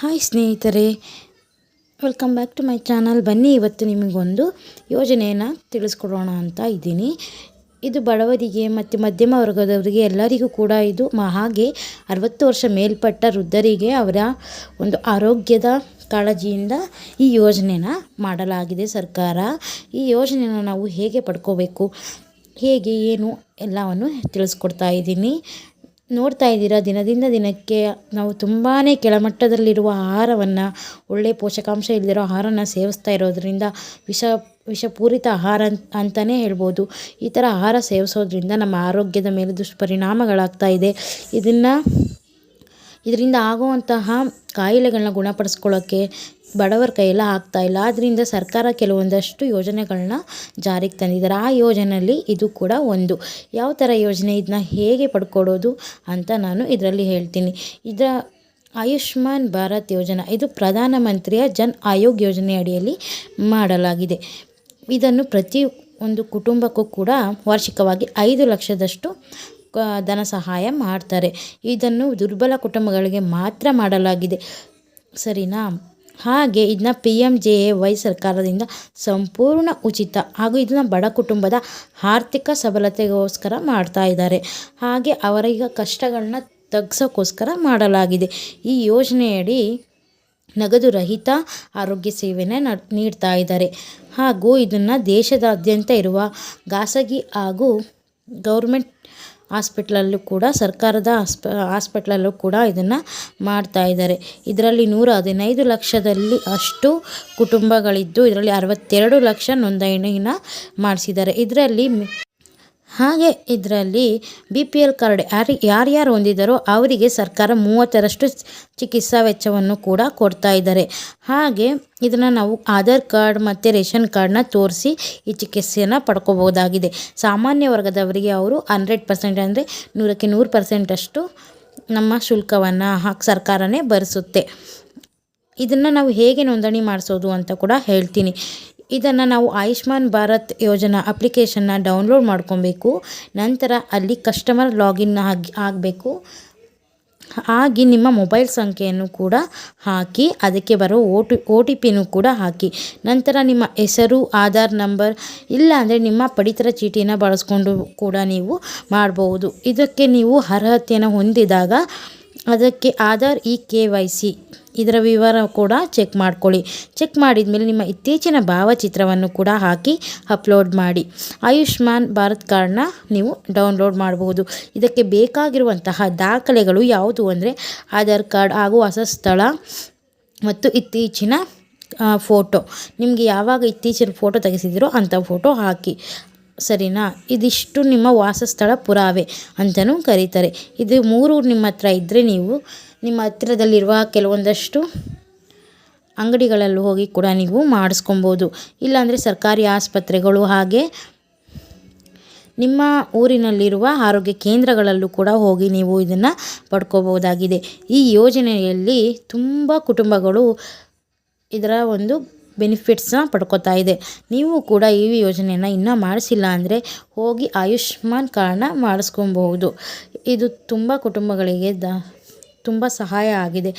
Hi ಸ್ನೇಹಿತರೆ welcome back to my channel ಬನ್ನಿ ಇವತ್ತು ನಿಮಗೊಂದು ಯೋಜನೆಯನ್ನು ತಿಳಿಸ್ಕೊಡೋಣ ಅಂತ ಇದ್ದೀನಿ. ಇದು ಬಡವರಿಗೆ ಮತ್ತು ಮಧ್ಯಮ ವರ್ಗದವರಿಗೆ ಎಲ್ಲರಿಗೂ ಕೂಡ ಇದು ಹಾಗೆ ಅರವತ್ತು ವರ್ಷ ಮೇಲ್ಪಟ್ಟ ವೃದ್ಧರಿಗೆ ಅವರ ಒಂದು ಆರೋಗ್ಯದ ಕಾಳಜಿಯಿಂದ ಈ ಯೋಜನೆನ ಮಾಡಲಾಗಿದೆ ಸರ್ಕಾರ. ಈ ಯೋಜನೆಯನ್ನು ನಾವು ಹೇಗೆ ಪಡ್ಕೋಬೇಕು, ಹೇಗೆ ಏನು ಎಲ್ಲವನ್ನು ತಿಳಿಸ್ಕೊಡ್ತಾ ಇದ್ದೀನಿ. ನೋಡ್ತಾ ಇದ್ದೀರಾ? ದಿನದಿಂದ ದಿನಕ್ಕೆ ನಾವು ತುಂಬಾ ಕೆಳಮಟ್ಟದಲ್ಲಿರುವ ಆಹಾರವನ್ನು ಒಳ್ಳೆಯ ಪೋಷಕಾಂಶ ಇಲ್ಲದಿರೋ ಆಹಾರನ ಸೇವಿಸ್ತಾ ಇರೋದರಿಂದ ವಿಷ, ವಿಷಪೂರಿತ ಆಹಾರ ಅಂತ ಅಂತಲೇ ಹೇಳ್ಬೋದು. ಈ ಥರ ಆಹಾರ ಸೇವಿಸೋದ್ರಿಂದ ನಮ್ಮ ಆರೋಗ್ಯದ ಮೇಲೆ ದುಷ್ಪರಿಣಾಮಗಳಾಗ್ತಾ ಇದೆ. ಇದನ್ನು ಇದರಿಂದ ಆಗುವಂತಹ ಕಾಯಿಲೆಗಳನ್ನ ಗುಣಪಡಿಸ್ಕೊಳ್ಳೋಕ್ಕೆ ಬಡವರ ಕೈಯೆಲ್ಲ ಆಗ್ತಾ ಇಲ್ಲ. ಆದ್ದರಿಂದ ಸರ್ಕಾರ ಕೆಲವೊಂದಷ್ಟು ಯೋಜನೆಗಳನ್ನ ಜಾರಿಗೆ ತಂದಿದ್ದಾರೆ. ಆ ಯೋಜನೆಯಲ್ಲಿ ಇದು ಕೂಡ ಒಂದು. ಯಾವ ಥರ ಯೋಜನೆ ಇದನ್ನ ಹೇಗೆ ಪಡ್ಕೊಡೋದು ಅಂತ ನಾನು ಇದರಲ್ಲಿ ಹೇಳ್ತೀನಿ. ಇದರ ಆಯುಷ್ಮಾನ್ ಭಾರತ್ ಯೋಜನಾ, ಇದು ಪ್ರಧಾನಮಂತ್ರಿಯ ಜನ್ ಆಯೋಗ್ ಯೋಜನೆ ಅಡಿಯಲ್ಲಿ ಮಾಡಲಾಗಿದೆ. ಇದನ್ನು ಪ್ರತಿ ಒಂದು ಕುಟುಂಬಕ್ಕೂ ಕೂಡ ವಾರ್ಷಿಕವಾಗಿ ಐದು ಲಕ್ಷದಷ್ಟು ಧನ ಸಹಾಯ ಮಾಡ್ತಾರೆ. ಇದನ್ನು ದುರ್ಬಲ ಕುಟುಂಬಗಳಿಗೆ ಮಾತ್ರ ಮಾಡಲಾಗಿದೆ. ಸರಿನಾ? ಹಾಗೆ ಇದನ್ನ P M J A Y ಸರ್ಕಾರದಿಂದ ಸಂಪೂರ್ಣ ಉಚಿತ ಹಾಗೂ ಇದನ್ನ ಬಡ ಕುಟುಂಬದ ಆರ್ಥಿಕ ಸಬಲತೆಗೋಸ್ಕರ ಮಾಡ್ತಾ ಇದ್ದಾರೆ. ಹಾಗೆ ಅವರಿಗೆ ಕಷ್ಟಗಳನ್ನ ತಗ್ಸೋಕ್ಕೋಸ್ಕರ ಮಾಡಲಾಗಿದೆ. ಈ ಯೋಜನೆಯಡಿ ನಗದು ರಹಿತ ಆರೋಗ್ಯ ಸೇವೆನ ನಡ್ ನೀಡ್ತಾ ಇದ್ದಾರೆ. ಹಾಗೂ ಇದನ್ನು ದೇಶದಾದ್ಯಂತ ಇರುವ ಖಾಸಗಿ ಹಾಗೂ ಗೌರ್ಮೆಂಟ್ ಹಾಸ್ಪಿಟ್ಲಲ್ಲೂ ಕೂಡ, ಸರ್ಕಾರದ ಆಸ್ಪ ಹಾಸ್ಪಿಟ್ಲಲ್ಲೂ ಕೂಡ ಇದನ್ನು ಮಾಡ್ತಾ ಇದ್ದಾರೆ. ಇದರಲ್ಲಿ ನೂರ ಹದಿನೈದು ಲಕ್ಷದಲ್ಲಿ ಅಷ್ಟು ಕುಟುಂಬಗಳಿದ್ದು, ಇದರಲ್ಲಿ ಅರವತ್ತೆರಡು ಲಕ್ಷ ನೋಂದಣಿನ ಮಾಡಿಸಿದ್ದಾರೆ. ಇದರಲ್ಲಿ ಹಾಗೆ ಇದರಲ್ಲಿ ಬಿ ಪಿ ಎಲ್ ಕಾರ್ಡ್ ಯಾರು, ಯಾರ್ಯಾರು ಹೊಂದಿದ್ದಾರೋ ಅವರಿಗೆ ಸರ್ಕಾರ ಮೂವತ್ತರಷ್ಟು ಚಿಕಿತ್ಸಾ ವೆಚ್ಚವನ್ನು ಕೂಡ ಕೊಡ್ತಾ ಇದ್ದಾರೆ. ಹಾಗೆ ಇದನ್ನು ನಾವು ಆಧಾರ್ ಕಾರ್ಡ್ ಮತ್ತು ರೇಷನ್ ಕಾರ್ಡ್ನ ತೋರಿಸಿ ಈ ಚಿಕಿತ್ಸೆಯನ್ನು ಪಡ್ಕೋಬೋದಾಗಿದೆ ಸಾಮಾನ್ಯ ವರ್ಗದವರಿಗೆ ಅವರು ಹಂಡ್ರೆಡ್ ಪರ್ಸೆಂಟ್ ಅಂದರೆ ನೂರಕ್ಕೆ ನೂರು ಪರ್ಸೆಂಟಷ್ಟು ನಮ್ಮ ಶುಲ್ಕವನ್ನು ಹಾಕಿ ಸರ್ಕಾರನೇ ಭರಿಸುತ್ತೆ. ಇದನ್ನು ನಾವು ಹೇಗೆ ನೋಂದಣಿ ಮಾಡಿಸೋದು ಅಂತ ಕೂಡ ಹೇಳ್ತೀನಿ. ಇದನ್ನು ನಾವು ಆಯುಷ್ಮಾನ್ ಭಾರತ್ ಯೋಜನಾ ಅಪ್ಲಿಕೇಶನ್ನ ಡೌನ್ಲೋಡ್ ಮಾಡ್ಕೊಬೇಕು. ನಂತರ ಅಲ್ಲಿ ಕಸ್ಟಮರ್ ಲಾಗಿನ್ ಆಗಿ, ಆಗಬೇಕು. ಆಗಿ ನಿಮ್ಮ ಮೊಬೈಲ್ ಸಂಖ್ಯೆಯನ್ನು ಕೂಡ ಹಾಕಿ, ಅದಕ್ಕೆ ಬರೋ ಓ ಟಿ ಒ ಟಿ ಪಿನೂ ಕೂಡ ಹಾಕಿ. ನಂತರ ನಿಮ್ಮ ಹೆಸರು, ಆಧಾರ್ ನಂಬರ್, ಇಲ್ಲ ಅಂದರೆ ನಿಮ್ಮ ಪಡಿತರ ಚೀಟಿಯನ್ನು ಬಳಸ್ಕೊಂಡು ಕೂಡ ನೀವು ಮಾಡಬಹುದು ಇದಕ್ಕೆ ನೀವು ಅರ್ಹತೆಯನ್ನು ಹೊಂದಿದಾಗ ಅದಕ್ಕೆ Aadhaar E K Y C ಇದರ ವಿವರ ಕೂಡ ಚೆಕ್ ಮಾಡ್ಕೊಳ್ಳಿ. ಚೆಕ್ ಮಾಡಿದ ಮೇಲೆ ನಿಮ್ಮ ಇತ್ತೀಚಿನ ಭಾವಚಿತ್ರವನ್ನು ಕೂಡ ಹಾಕಿ ಅಪ್ಲೋಡ್ ಮಾಡಿ. ಆಯುಷ್ಮಾನ್ ಭಾರತ್ ಕಾರ್ಡ್ನ ನೀವು ಡೌನ್ಲೋಡ್ ಮಾಡಬಹುದು ಇದಕ್ಕೆ ಬೇಕಾಗಿರುವಂತಹ ದಾಖಲೆಗಳು ಯಾವುದು ಅಂದರೆ ಆಧಾರ್ ಕಾರ್ಡ್ ಹಾಗೂ ಹೊಸ ಸ್ಥಳ ಮತ್ತು ಇತ್ತೀಚಿನ ಫೋಟೋ ನಿಮಗೆ ಯಾವಾಗ ಇತ್ತೀಚಿನ ಫೋಟೋ ತೆಗೆಸಿದಿರೋ ಅಂಥ ಫೋಟೋ ಹಾಕಿ. ಸರಿನಾ? ಇದಿಷ್ಟು ನಿಮ್ಮ ವಾಸಸ್ಥಳ ಪುರಾವೆ ಅಂತಲೂ ಕರೀತಾರೆ. ಇದು ಮೂರು ನಿಮ್ಮ ಹತ್ರ ಇದ್ದರೆ ನೀವು ನಿಮ್ಮ ಹತ್ತಿರದಲ್ಲಿರುವ ಕೆಲವೊಂದಷ್ಟು ಅಂಗಡಿಗಳಲ್ಲಿ ಹೋಗಿ ಕೂಡ ನೀವು ಮಾಡಿಸ್ಕೊಬೋದು. ಇಲ್ಲಾಂದರೆ ಸರ್ಕಾರಿ ಆಸ್ಪತ್ರೆಗಳು ಹಾಗೆ ನಿಮ್ಮ ಊರಿನಲ್ಲಿರುವ ಆರೋಗ್ಯ ಕೇಂದ್ರಗಳಲ್ಲೂ ಕೂಡ ಹೋಗಿ ನೀವು ಇದನ್ನು ಪಡ್ಕೋಬೋದಾಗಿದೆ. ಈ ಯೋಜನೆಯಲ್ಲಿ ತುಂಬ ಕುಟುಂಬಗಳು ಇದರ ಒಂದು ಬೆನಿಫಿಟ್ಸ್ನ ಪಡ್ಕೋತಾ ಇದೆ. ನೀವು ಕೂಡ ಈ ಯೋಜನೆಯನ್ನು ಇನ್ನೂ ಮಾಡಿಸಿಲ್ಲ ಅಂದರೆ ಹೋಗಿ ಆಯುಷ್ಮಾನ್ ಕಾರ್ಡನ್ನ ಮಾಡಿಸ್ಕೊಬಹುದು. ಇದು ತುಂಬ ಕುಟುಂಬಗಳಿಗೆ ದ, ತುಂಬ ಸಹಾಯ ಆಗಿದೆ.